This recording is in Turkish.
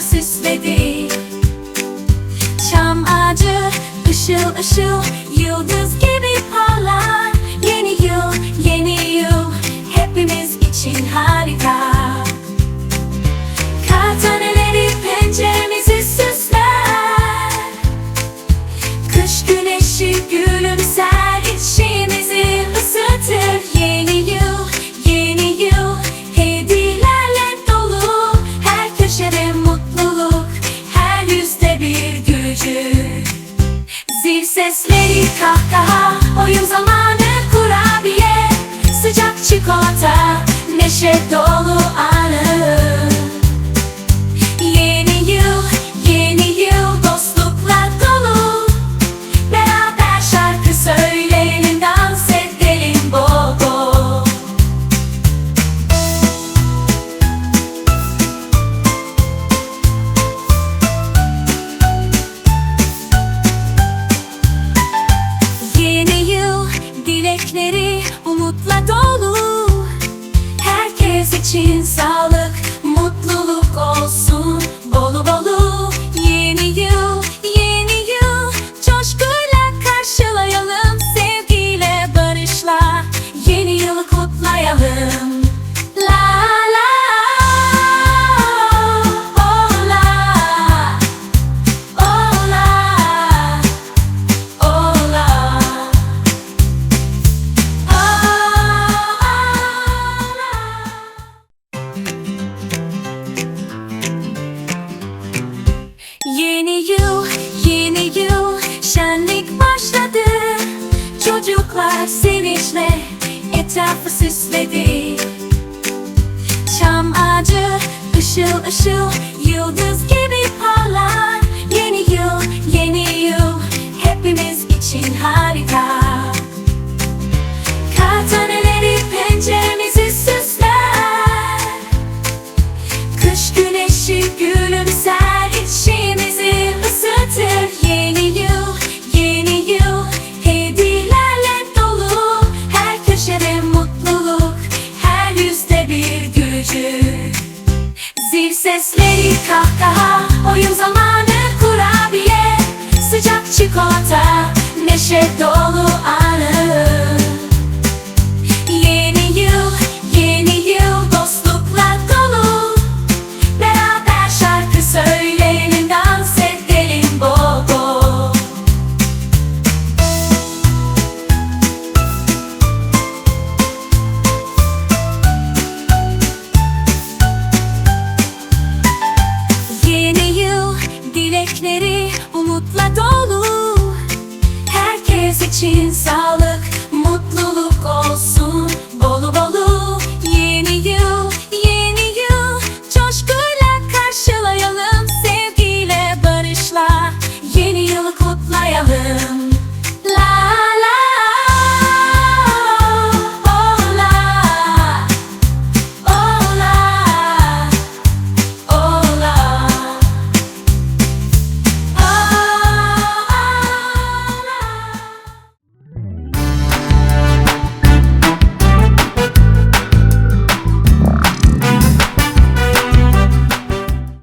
süsledi. Çam ağacı ışıl ışıl Yıldız gibi gülücük Zil sesleri kahkaha Oyun zamanı kurabiye Sıcak çikolata Neşe dolu anı için sağlık, Çocuklar sevinçle etrafı süsledi. Çam ağacı ışıl ışıl, yıldız gibi parlar. Yeni yıl, yeni yıl, hepimiz için harika. Kar taneleri penceremizi süsler. Kış güneşi gülümser sesleri kahkaha, oyun zamanı kurabiye Sıcak çikolata, neşe dolu için sağ